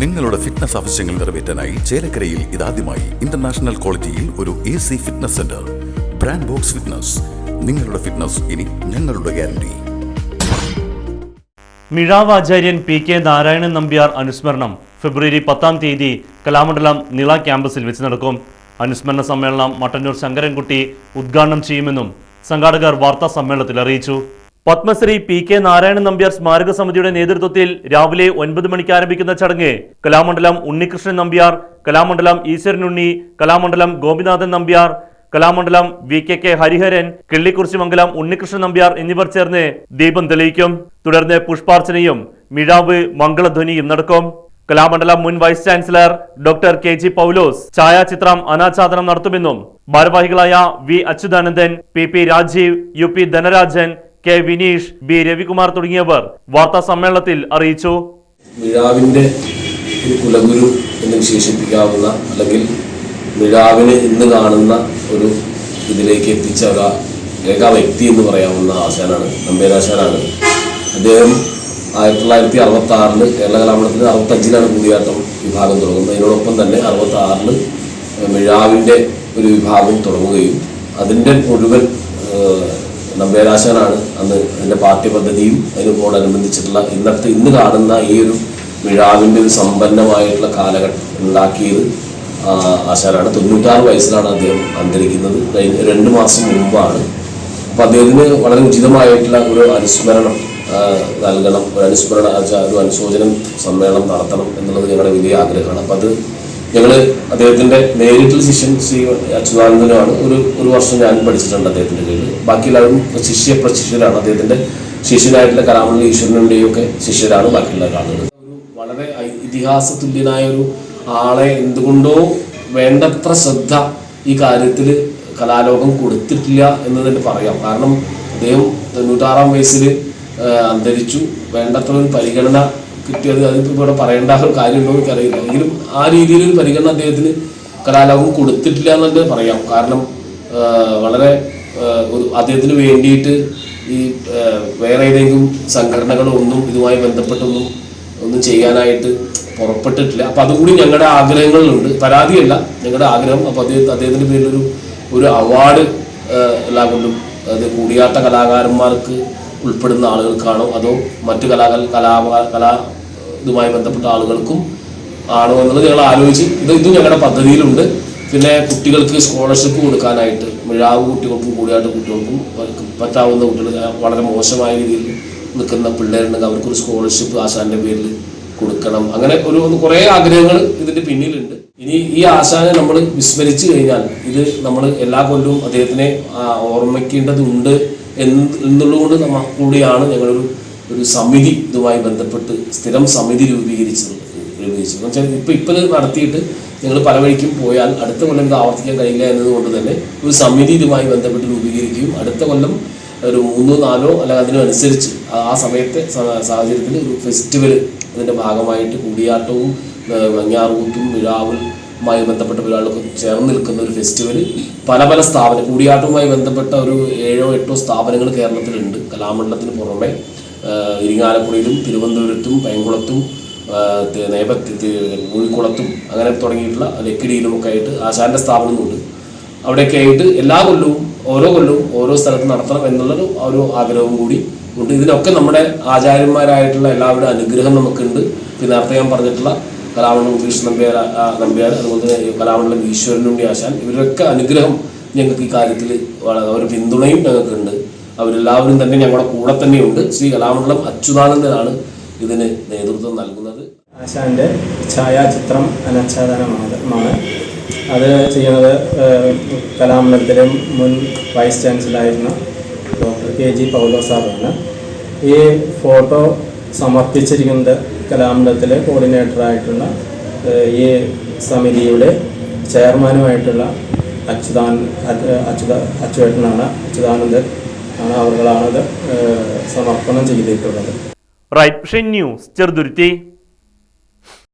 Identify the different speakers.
Speaker 1: നിങ്ങളുടെ ഫിറ്റ്നസ് ആവശ്യങ്ങൾ നിറവേറ്റാനായി ചേലക്കരയിൽ ഇതാദ്യമായി ഇന്റർനാഷണൽ ക്വാളിറ്റിയിൽ ഒരു A C fitness centre brand box fitness നിങ്ങളുടെ ഫിറ്റ്നസ് ഇനി ഞങ്ങളുടെ ഗ്യാരണ്ടി
Speaker 2: മിഴാവാചാര്യൻ പി കെ നാരായണൻ നമ്പ്യാർ അനുസ്മരണം ഫെബ്രുവരി പത്താം തീയതി കലാമണ്ഡലം നിള ക്യാമ്പസിൽ വെച്ച് നടക്കും. അനുസ്മരണ സമ്മേളനം മട്ടന്നൂർ ശങ്കരൻകുട്ടി ഉദ്ഘാടനം ചെയ്യുമെന്നും സംഘാടകർ വാർത്താ സമ്മേളനത്തിൽ അറിയിച്ചു. പത്മശ്രീ പി കെ നാരായണൻ നമ്പ്യാർ സ്മാരക സമിതിയുടെ നേതൃത്വത്തിൽ രാവിലെ ഒൻപത് മണിക്ക് ആരംഭിക്കുന്ന ചടങ്ങ് Kalamandalam Unnikrishnan Nambiar Kalamandalam Eswaranunni Kalamandalam Gopinathan Nambiar Kalamandalam V K K Hariharan Killikkurussimangalam Unnikrishnan Nambiar എന്നിവർ ചേർന്ന് ദീപം തെളിയിക്കും. തുടർന്ന് പുഷ്പാർച്ചനയും മിഴാവ് മംഗളധ്വനിയും നടക്കും. കലാമണ്ഡലം മുൻ vice chancellor doctor K G Paulose ഛായാചിത്രം അനാച്ഛാദനം നടത്തുമെന്നും ഭാരവാഹികളായ V Achuthanandan P P Rajeev U P Dhanarajan K Vineesh B Ravikumar തുടങ്ങിയവർ വാർത്താ സമ്മേളനത്തിൽ അറിയിച്ചു.
Speaker 3: മിഴാവിന്റെ ഒരു കുലഗുരു എന്ന് വിശേഷിപ്പിക്കാവുന്ന അല്ലെങ്കിൽ മിഴാവിനെ ഇന്ന് കാണുന്ന ഒരു ഇതിലേക്ക് എത്തിച്ച ഒരു ഏക വ്യക്തി എന്ന് പറയാവുന്ന ആശാനാണ് നമ്പേരാശാനാണ് അദ്ദേഹം ആയിരത്തി തൊള്ളായിരത്തി അറുപത്തി ആറിൽ കേരള കലാമണ്ഡലത്തിൽ അറുപത്തഞ്ചിലാണ് കൂടിയാട്ടം വിഭാഗം തുടങ്ങുന്നത്. അതിനോടൊപ്പം തന്നെ അറുപത്തി ആറിൽ മിഴാവിന്റെ ഒരു വിഭാഗം തുടങ്ങുകയും അതിന്റെ മുഴുവൻ ഏഹ്, നമ്പേരാശാനാണ് അന്ന് അതിന്റെ പാഠ്യപദ്ധതിയും അതിനോടനുബന്ധിച്ചിട്ടുള്ള ഇന്നത്തെ ഇന്ന് കാണുന്ന ഈ ഒരു വിഴാവിന്റെ ഒരു സമ്പന്നമായിട്ടുള്ള കാലഘട്ടം ഉണ്ടാക്കിയത് ആശാനാണ്. തൊണ്ണൂറ്റാറ് വയസ്സിലാണ് അദ്ദേഹം അന്തരിക്കുന്നത്. കഴിഞ്ഞ രണ്ട് മാസം മുമ്പാണ്. അപ്പോൾ അദ്ദേഹത്തിന് വളരെ ഉചിതമായിട്ടുള്ള ഒരു അനുസ്മരണം നൽകണം. ഒരു അനുസ്മരണ ഒരു അനുശോചനം സമ്മേളനം നടത്തണം എന്നുള്ളത് ഞങ്ങളുടെ വലിയ ആഗ്രഹമാണ്. അപ്പോൾ അത് ഞങ്ങൾ അദ്ദേഹത്തിന്റെ നേരിട്ടുള്ള ശിഷ്യൻ ശ്രീ അച്യുതാനന്ദനുമാണ്. ഒരു ഒരു വർഷം ഞാൻ പഠിച്ചിട്ടുണ്ട് അദ്ദേഹത്തിന്റെ കീഴിൽ. ബാക്കി ശിഷ്യ പ്രശിഷ്യരാണ്. അദ്ദേഹത്തിന്റെ ശിഷ്യനായിട്ടുള്ള കലാമണ്ഡലി ഈശ്വരനുടെയും ഒക്കെ ശിഷ്യരാണ് ബാക്കിയുള്ള ആളുകൾ. ഒരു വളരെ ഇതിഹാസ തുല്യനായ ഒരു ആളെ എന്തുകൊണ്ടോ വേണ്ടത്ര ശ്രദ്ധ ഈ കാര്യത്തിൽ കലാലോകം കൊടുത്തിട്ടില്ല എന്ന് തന്നെ പറയാം. കാരണം അദ്ദേഹം തൊണ്ണൂറ്റാറാം വയസ്സിൽ അന്തരിച്ചു. വേണ്ടത്ര ഒരു പരിഗണന കിട്ടിയത് അതിപ്പോൾ ഇവിടെ പറയേണ്ട കാര്യമുണ്ടോ എനിക്കറിയില്ല. എങ്കിലും ആ രീതിയിൽ ഒരു പരിഗണന അദ്ദേഹത്തിന് കലാലോകം കൊടുത്തിട്ടില്ല എന്ന് തന്നെ പറയാം. കാരണം വളരെ ഒരു അദ്ദേഹത്തിന് വേണ്ടിയിട്ട് ഈ വേറെ ഏതെങ്കിലും സംഘടനകളോ ഒന്നും ഇതുമായി ബന്ധപ്പെട്ടൊന്നും ഒന്നും ചെയ്യാനായിട്ട് പുറപ്പെട്ടിട്ടില്ല. അപ്പം അതുകൂടി ഞങ്ങളുടെ ആഗ്രഹങ്ങളിലുണ്ട്. പരാതിയല്ല ഞങ്ങളുടെ ആഗ്രഹം. അപ്പോൾ അദ്ദേഹം അദ്ദേഹത്തിന്റെ പേരിലൊരു ഒരു അവാർഡ് എല്ലാം കൊണ്ടും അത് കൂടിയാട്ട കലാകാരന്മാർക്ക് ഉൾപ്പെടുന്ന ആളുകൾക്കാണോ അതോ മറ്റു കലാ കലാ കലാ ഇതുമായി ബന്ധപ്പെട്ട ആളുകൾക്കും ആണോ എന്നുള്ളത് ഞങ്ങൾ ആലോചിച്ച് ഇത് ഇതും ഞങ്ങളുടെ പദ്ധതിയിലുണ്ട്. പിന്നെ കുട്ടികൾക്ക് സ്കോളർഷിപ്പ് കൊടുക്കാനായിട്ട് മിഴാവ് കുട്ടികൾക്കും കൂടിയാട്ട് കുട്ടികൾക്കും പറ്റാവുന്ന കുട്ടികൾ വളരെ മോശമായ രീതിയിൽ നിൽക്കുന്ന പിള്ളേരുണ്ടെങ്കിൽ അവർക്കൊരു സ്കോളർഷിപ്പ് ആശാന്റെ പേരിൽ കൊടുക്കണം. അങ്ങനെ ഒരു കുറേ ആഗ്രഹങ്ങൾ ഇതിന്റെ പിന്നിലുണ്ട്. ഇനി ഈ ആശാനെ നമ്മൾ വിസ്മരിച്ചു കഴിഞ്ഞാൽ ഇത് നമ്മൾ എല്ലാ കൊല്ലവും അദ്ദേഹത്തിനെ ഓർമ്മിക്കേണ്ടതുണ്ട് എന്ന് എന്നുള്ളതുകൊണ്ട് നമ്മ കൂടിയാണ് ഞങ്ങളൊരു ഒരു സമിതി ഇതുമായി ബന്ധപ്പെട്ട് സ്ഥിരം സമിതി രൂപീകരിച്ചത് രൂപീകരിച്ചു എന്ന് വെച്ചാൽ ഇപ്പം ഇപ്പം നടത്തിയിട്ട് ഞങ്ങൾ പല വഴിക്കും പോയാൽ അടുത്ത കൊല്ലം ഇത് ആവർത്തിക്കാൻ കഴിയില്ല എന്നതുകൊണ്ട് തന്നെ ഒരു സമിതി ഇതുമായി ബന്ധപ്പെട്ട് രൂപീകരിക്കുകയും അടുത്ത കൊല്ലം ഒരു മൂന്നോ നാലോ അല്ലെങ്കിൽ അതിനനുസരിച്ച് ആ- സമയത്തെ സാഹചര്യത്തിൽ ഒരു ഫെസ്റ്റിവൽ ഇതിന്റെ ഭാഗമായിട്ട് കൂടിയാട്ടവും മഞ്ഞാറൂത്തും മഞ്ഞാറൂത്തും മിഴാവുമായി ബന്ധപ്പെട്ട പരിപാടികളൊക്കെ ചേർന്ന് നിൽക്കുന്ന ഒരു ഫെസ്റ്റിവൽ പല പല സ്ഥാപനം കൂടിയാട്ടവുമായി ബന്ധപ്പെട്ട ഒരു ഏഴോ എട്ടോ സ്ഥാപനങ്ങൾ കേരളത്തിലുണ്ട്. കലാമണ്ഡലത്തിന് പുറമെ ഇരിങ്ങാലക്കുടയിലും തിരുവനന്തപുരത്തും പൈങ്കുളത്തും നേപത്തി മുഴിക്കുളത്തും അങ്ങനെ തുടങ്ങിയിട്ടുള്ള ലക്കിടിയിലും ഒക്കെ ആയിട്ട് ആശാന്റെ സ്ഥാപനമുണ്ട് അവിടെയൊക്കെ ആയിട്ട് എല്ലാ കൊല്ലവും ഓരോ കൊല്ലവും ഓരോ സ്ഥലത്ത് നടത്തണം എന്നുള്ളൊരു ഒരു ആഗ്രഹവും കൂടി ഉണ്ട്. ഇതിനൊക്കെ നമ്മുടെ ആചാര്യന്മാരായിട്ടുള്ള എല്ലാവരുടെ അനുഗ്രഹം നമുക്കുണ്ട്. പിന്നെ നേരത്തെ ഞാൻ പറഞ്ഞിട്ടുള്ള കലാമണ്ഡലം കൃഷ്ണ നമ്പ്യാർ നമ്പ്യാർ അതുപോലെ തന്നെ കലാമണ്ഡലം ഈശ്വരനുണ്ടി ആശാൻ ഇവരൊക്കെ അനുഗ്രഹം ഞങ്ങൾക്ക് ഈ കാര്യത്തിൽ വളരെ ഒരു പിന്തുണയും ഞങ്ങൾക്കുണ്ട്. അവരെല്ലാവരും തന്നെ ഞങ്ങളുടെ കൂടെ തന്നെയുണ്ട്. ശ്രീ കലാമണ്ഡലം അച്യുതാനന്ദനാണ് ഇതിന് നേതൃത്വം നൽകുന്നത്.
Speaker 4: ആശാന്റെ ഛായാചിത്രം അനച്ഛാദനമാണ്. മാണ്. അത് ചെയ്യുന്നത് കലാമണ്ഡലത്തിലെ മുൻ വൈസ് ചാൻസലറായിരുന്ന ഡോക്ടർ കെ ജി പൗലോ സാറാണ് ഈ ഫോട്ടോ സമർപ്പിച്ചിരിക്കുന്നത് കലാമണ്ഡലത്തിലെ കോർഡിനേറ്ററായിട്ടുള്ള ഈ സമിതിയുടെ ചെയർമാനുമായിട്ടുള്ള അച്യുതാൻ അച്യുത- അച്യുത അച്യുവേട്ടനാണ് അച്യുതാനന്ദൻ. ആണ് അവർകളാണത് സമർപ്പണം ചെയ്തിട്ടുള്ളത്.
Speaker 2: ന്യൂസ് ചെറുതുരുത്തി.